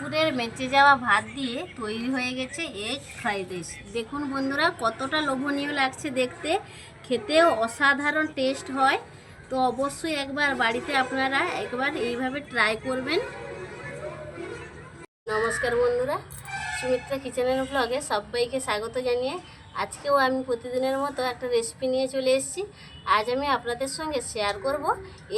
দুপুরের বেঁচে যাওয়া ভাত দিয়ে তৈরি হয়ে গেছে এগ ফ্রাইড রাইস দেখুন বন্ধুরা, কতটা লোভনীয় লাগছে দেখতে। খেতেও অসাধারণ টেস্ট হয়। তো অবশ্যই একবার বাড়িতে আপনারা একবার এইভাবে ট্রাই করবেন। নমস্কার বন্ধুরা, সুমিত্রা কিচেনের ব্লগে সবাইকে স্বাগত জানিয়ে আজকেও আমি প্রতিদিনের মতো একটা রেসিপি নিয়ে চলে এসেছি। আজ আমি আপনাদের সঙ্গে শেয়ার করব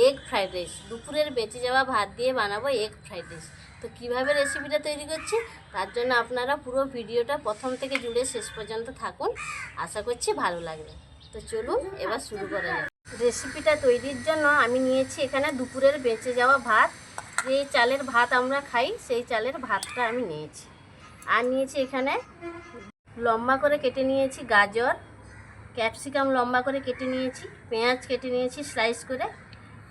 এগ ফ্রাইড রাইস দুপুরের বেঁচে যাওয়া ভাত দিয়ে বানাবো এগ ফ্রাইড রাইস তো কীভাবে রেসিপিটা তৈরি করছি, তার জন্য আপনারা পুরো ভিডিওটা প্রথম থেকে জুড়ে শেষ পর্যন্ত থাকুন। আশা করছি ভালো লাগবে। তো চলুন, এবার শুরু করা যাক। রেসিপিটা তৈরির জন্য আমি নিয়েছি এখানে দুপুরের বেঁচে যাওয়া ভাত। যে চালের ভাত আমরা খাই, সেই চালের ভাতটা আমি নিয়েছি। আর নিয়েছি এখানে লম্বা করে কেটে নিয়েছি গাজর। ক্যাপসিকাম লম্বা করে কেটে নিয়েছি, পেঁয়াজ কেটে নিয়েছি স্লাইস করে।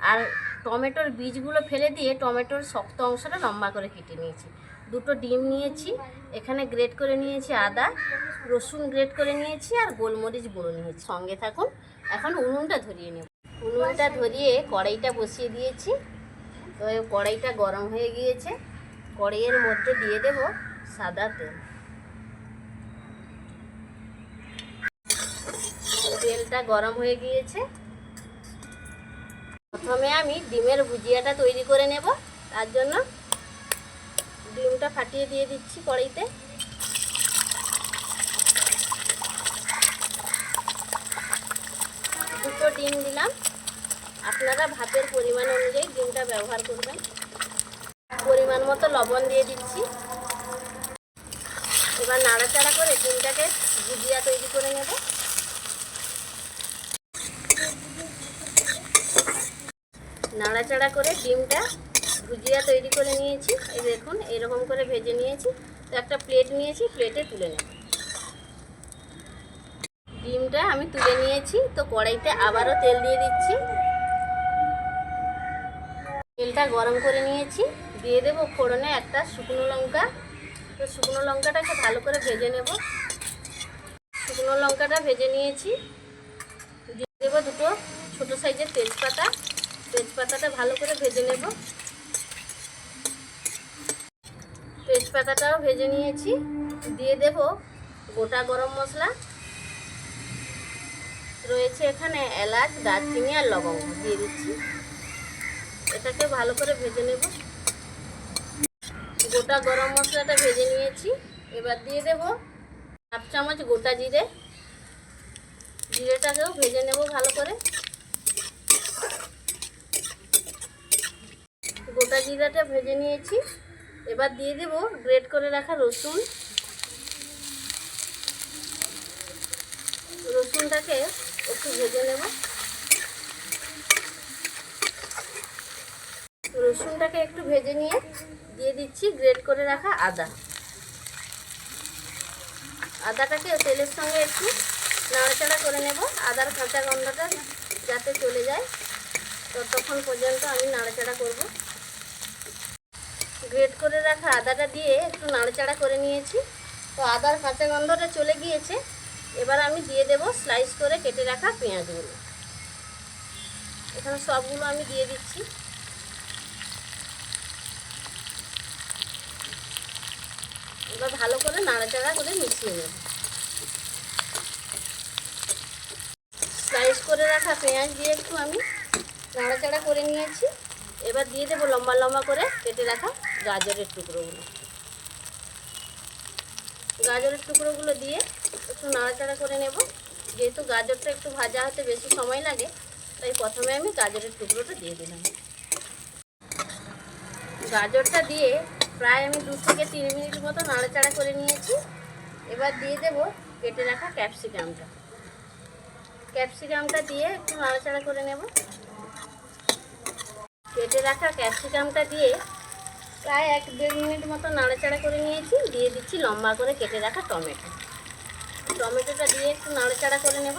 আর টমেটোর বীজগুলো ফেলে দিয়ে টমেটোর শক্ত অংশটা লম্বা করে কেটে নিয়েছি। দুটো ডিম নিয়েছি, এখানে গ্রেট করে নিয়েছি আদা, রসুন গ্রেট করে নিয়েছি আর গোলমরিচ গুঁড়ো নিয়েছি। সঙ্গে থাকুন, এখন উনুনটা ধরিয়ে নেব। উনুনটা ধরিয়ে কড়াইটা বসিয়ে দিয়েছি। তো কড়াইটা গরম হয়ে গিয়েছে। কড়াইয়ের মধ্যে দিয়ে দেব সাদা তেল। তেলটা গরম হয়ে গিয়েছে। প্রথমে আমি ডিমের ভুজিয়াটা তৈরি করে নেব। তার জন্য ডিমটা ফাটিয়ে দিয়ে দিচ্ছি কড়াইতে। দুটো ডিম দিলাম। আপনারা ভাতের পরিমাণ অনুযায়ী ডিমটা ব্যবহার করবেন। পরিমাণ মতো লবণ দিয়ে দিচ্ছি। এবার নাড়াচাড়া করে ডিমটাকে ভুজিয়া তৈরি করে নেব। নাড়াচাড়া করে ডিমটা ভুজিয়া তৈরি করে নিয়েছি। এই দেখুন, এরকম করে ভেজে নিয়েছি। তো একটা প্লেট নিয়েছি প্লেটে তুলে নেব। ডিমটা আমি তুলে নিয়েছি, তো কড়াইতে আবারও তেল দিয়ে দিচ্ছি। তেলটা গরম করে নিয়েছি। দিয়ে দেবো ফোড়নে একটা শুকনো লঙ্কা। তো শুকনো লঙ্কাটাকে ভালো করে ভেজে নেব। শুকনো লঙ্কাটা ভেজে নিয়েছি। দিয়ে দেবো দুটো ছোটো সাইজের তেজপাতা। তেজপাতাটা ভালো করে ভেজে নেব। তেজপাতাটাও ভেজে নিয়েছি। দিয়ে দেব গোটা গরম মশলা। রয়েছে এখানে এলাচ, দারচিনি আর লবঙ্গ দিয়ে দিচ্ছি। এটাকে ভালো করে ভেজে নেব। গোটা গরম মশলাটা ভেজে নিয়েছি। এবার দিয়ে দেব হাফ চামচ গোটা জিরে। জিরেটাকেও ভেজে নেব ভালো করে। গোটা জিরাটা ভেজে নিয়েছি। এবার দিয়ে দেব গ্রেট করে রাখা রসুন। রসুনটাকে একটু ভেজে নেব। রসুনটাকে একটু ভেজে নিয়ে দিয়ে দিচ্ছি গ্রেট করে রাখা আদা। আদাটাকে তেলের সঙ্গে একটু নাড়াচাড়া করে নেব। আদার কাঁচা গন্ধটা যাতে চলে যায়, ততক্ষণ পর্যন্ত আমি নাড়াচাড়া করব। গ্রেট করে রাখা আদাটা দিয়ে একটু নাড়াচাড়া করে নিয়েছি। তো আদার কাঁচা গন্ধটা চলে গিয়েছে। এবার আমি দিয়ে দেব স্লাইস করে কেটে রাখা পেঁয়াজগুলো। এখানে সবগুলো আমি দিয়ে দিচ্ছি। এবার ভালো করে নাড়াচাড়া করে মিশিয়ে নেব। স্লাইস করে রাখা পেঁয়াজ দিয়ে একটু আমি নাড়াচাড়া করে নিয়েছি। এবার দিয়ে দেবো লম্বা লম্বা করে কেটে রাখা গাজরের টুকরোগুলো। গাজরের টুকরোগুলো দিয়ে একটু নাড়াচাড়া করে নেব। যেহেতু গাজরটা একটু ভাজা হতে বেশি সময় লাগে, তাই প্রথমে আমি গাজরের টুকরোটা দিয়ে দিলাম। গাজরটা দিয়ে প্রায় আমি দু থেকে তিন মিনিট মতো নাড়াচাড়া করে নিয়েছি। এবার দিয়ে দেব কেটে রাখা ক্যাপসিকামটা। ক্যাপসিকামটা দিয়ে একটু নাড়াচাড়া করে নেব। কেটে রাখা ক্যাপসিকামটা দিয়ে প্রায় এক দেড় মিনিট মতো নাড়াচাড়া করে নিয়েছি, দিয়ে দিচ্ছি লম্বা করে কেটে রাখা টমেটো। টমেটোটা দিয়ে একটু নাড়াচাড়া করে নেব।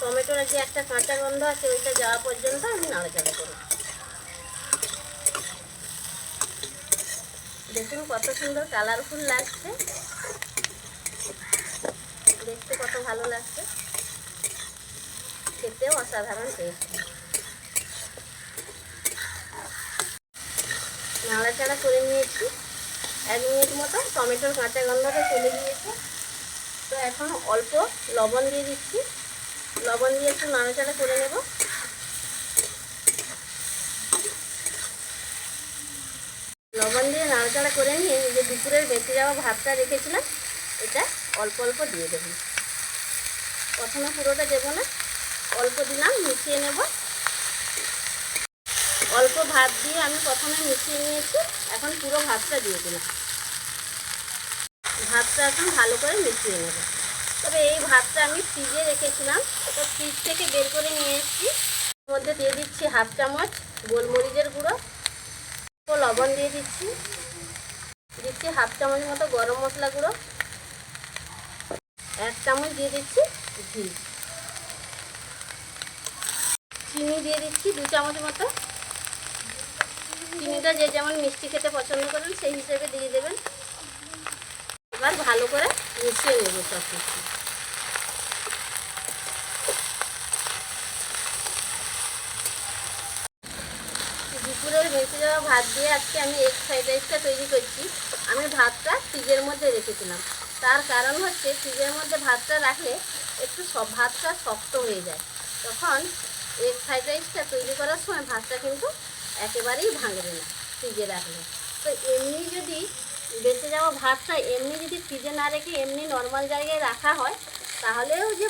টমেটোর যে একটা কাঁচা গন্ধ আছে, ওইটা যাওয়া পর্যন্ত আমি নাড়াচাড়া করব। দেখুন কত সুন্দর কালারফুল লাগছে। দেখতে কত ভালো লাগছে। খেতেও অসাধারণ টেস্ট নাড়াচাড়া করে নিয়েছি। এক মিনিট মতো টমেটোর কাঁচা গন্ধটা চলে গিয়েছে। তো এখন অল্প লবণ দিয়ে দিচ্ছি। লবণ দিয়ে একটু নাড়াচাড়া করে নেব। লবণ দিয়ে নাড়াচাড়া করে নিয়ে যে দুপুরের বেঁচে যাওয়া ভাতটা রেখেছিলাম, এটা অল্প অল্প দিয়ে দেব। প্রথমে পুরোটা দেবো না। অল্প দিলাম, মিশিয়ে নেব। অল্প ভাত দিয়ে আমি প্রথমে মিশিয়ে নিয়েছি। এখন পুরো ভাতটা দিয়ে দিলাম। ভাতটা এখন ভালো করে মিশিয়ে নেব। তবে এই ভাতটা আমি ফ্রিজে রেখেছিলাম। তো ফ্রিজ থেকে বের করে নিয়ে এসেছি। মধ্যে দিয়ে দিচ্ছি হাফ চামচ গোলমরিচের গুঁড়ো। ও লবণ দিয়ে দিচ্ছি। দিচ্ছি হাফ চামচ মতো গরম মশলা গুঁড়ো। এক চামচ দিয়ে দিচ্ছি ঘি। চিনি দিয়ে দিচ্ছি দু চামচ মতো। চিনিটা যে যেমন মিষ্টি খেতে পছন্দ করেন, সেই হিসেবে দিয়ে দেবেন। এবার ভালো করে মিশিয়ে নেব সব কিছু দুপুরের বেঁচে যাওয়া ভাত দিয়ে আজকে আমি এগ ফ্রাইড রাইসটা তৈরি করছি। আমি ভাতটা ফ্রিজের মধ্যে রেখেছিলাম। তার কারণ হচ্ছে ফ্রিজের মধ্যে ভাতটা রাখলে একটু সব ভাতটা শক্ত হয়ে যায়। তখন এগ ফ্রাইড রাইসটা তৈরি করার সময় ভাতটা কিন্তু একেবারেই ভাঙবে না, ফ্রিজে রাখলে। তো এমনি যদি বেঁচে যাওয়া ভাতটা এমনি যদি ফ্রিজে না রেখে এমনি নর্মাল জায়গায় রাখা হয়, তাহলেও যে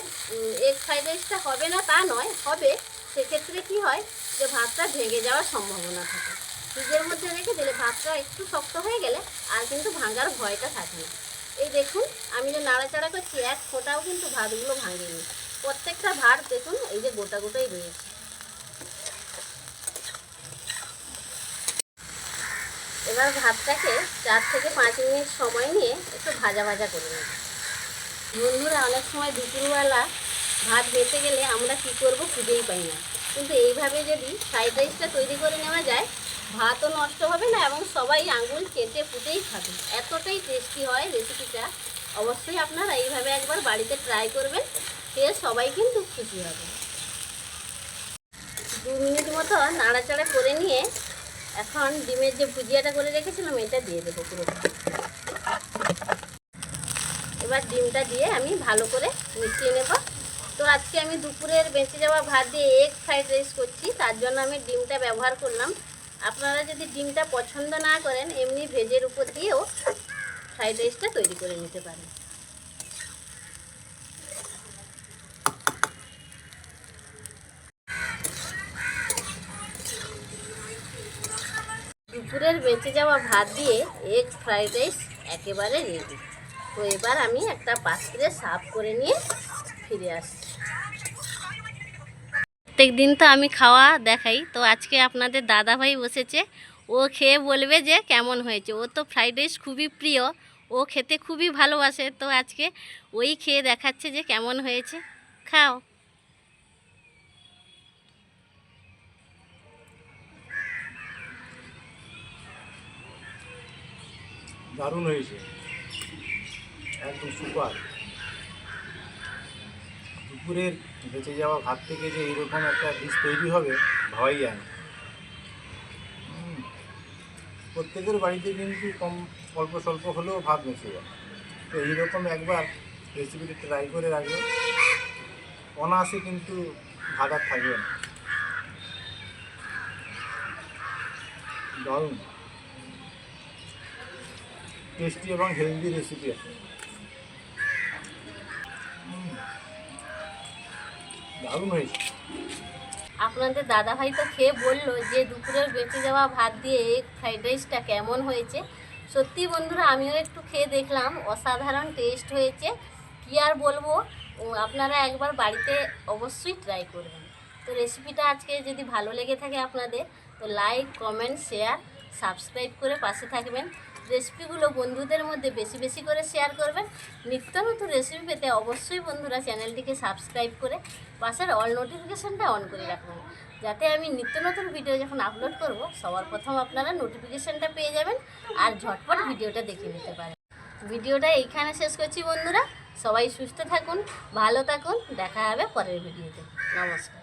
এগ ফ্রাইড রাইসটা হবে না তা নয়, হবে। সেক্ষেত্রে কি হয় যে, ভাতটা ভেঙে যাওয়ার সম্ভাবনা থাকে। ফ্রিজের মধ্যে রেখে দিলে ভাতটা একটু শক্ত হয়ে গেলে আর কিন্তু ভাঙার ভয়টা থাকে না। এই দেখুন, আমি যে নাড়াচাড়া করছি, এক ফোঁটাও কিন্তু ভাতগুলো ভাঙেনি। প্রত্যেকটা ভাত দেখুন, এই যে গোটা গোটাই রয়েছে। এবার ভাতটাকে চার থেকে পাঁচ মিনিট সময় নিয়ে একটু ভাজা ভাজা করে নেব। বন্ধুরা, অনেক সময় দুপুরবেলা ভাত বেঁচে গেলে আমরা কী করব খুঁজেই পাই না। কিন্তু এইভাবে যদি ফ্রাইড রাইসটা তৈরি করে নেওয়া যায়, ভাতও নষ্ট হবে না এবং সবাই আঙুল চেটে পুটেই খাবে। এতটাই টেস্টি হয় রেসিপিটা অবশ্যই আপনারা এইভাবে একবার বাড়িতে ট্রাই করবেন, খেয়ে সবাই কিন্তু খুশি হবে। দু মিনিট মতো নাড়াচাড়া করে নিয়ে এখন ডিমের যে ভুজিয়াটা করে রেখেছিলাম, এটা দিয়ে দেবো পুরোটা এবার ডিমটা দিয়ে আমি ভালো করে মিশিয়ে নেব। তো আজকে আমি দুপুরের বেঁচে যাওয়া ভাত দিয়ে এগ ফ্রাইড রাইস করছি, তার জন্য আমি ডিমটা ব্যবহার করলাম। আপনারা যদি ডিমটা পছন্দ না করেন, এমনি ভেজের উপর দিয়েও ফ্রাইড রাইসটা তৈরি করে নিতে পারেন দুপুরের বেঁচে যাওয়া ভাত দিয়ে এগ ফ্রাইড রাইস একেবারে রেডি তো এবার আমি একটা পাত্রে সার্ভ করে নিয়ে ফিরে আসছি। প্রত্যেক দিন তো আমি খাওয়া দেখাই। তো আজকে আপনাদের দাদা ভাই বসেছে। ও খেয়ে বলবে যে কেমন হয়েছে। ও তো ফ্রাইড রাইস খুবই প্রিয়। ও খেতে খুবই ভালোবাসে। তো আজকে ওই খেয়ে দেখাচ্ছে যে কেমন হয়েছে। খাও। দারুণ হয়েছে। একদম সুপার দুপুরের বেঁচে যাওয়া ভাত থেকে যে এইরকম একটা ডিশ তৈরি হবে, ভাবাই যায় না। প্রত্যেকের বাড়িতে কিন্তু কম অল্প স্বল্প হলেও ভাত বেঁচে যায়। তো এইরকম একবার রেসিপিটা ট্রাই করে রাখবে। অনায়াসে কিন্তু ভাত আর থাকবে না। দারুণ। টেস্টি এবং হেলদি রেসিপি আছে। দারুণ হয়েছে। আপনাদের দাদা ভাই তো খেয়ে বলল যে দুপুরের বেঁচে যাওয়া ভাত দিয়ে এগ ফ্রাইড রাইসটা কেমন হয়েছে। সত্যি বন্ধুরা, আমিও একটু খেয়ে দেখলাম, অসাধারণ টেস্ট হয়েছে। কী আর বলব আপনারা একবার বাড়িতে অবশ্যই ট্রাই করবেন। তো রেসিপিটা আজকে যদি ভালো লেগে থাকে আপনাদের, তো লাইক কমেন্ট শেয়ার সাবস্ক্রাইব করে পাশে থাকবেন। রেসিপিগুলো বন্ধুদের মধ্যে বেশি বেশি করে শেয়ার করবেন। নিত্য নতুন রেসিপি পেতে অবশ্যই বন্ধুরা চ্যানেলটিকে সাবস্ক্রাইব করে পাশের অল নোটিফিকেশানটা অন করে রাখবেন যাতে আমি নিত্য নতুন ভিডিও যখন আপলোড করব, সবার প্রথম আপনারা নোটিফিকেশানটা পেয়ে যাবেন আর ঝটপট ভিডিওটা দেখে নিতে পারেন। ভিডিওটা এইখানে শেষ করছি বন্ধুরা। সবাই সুস্থ থাকুন, ভালো থাকুন। দেখা হবে পরের ভিডিওতে নমস্কার।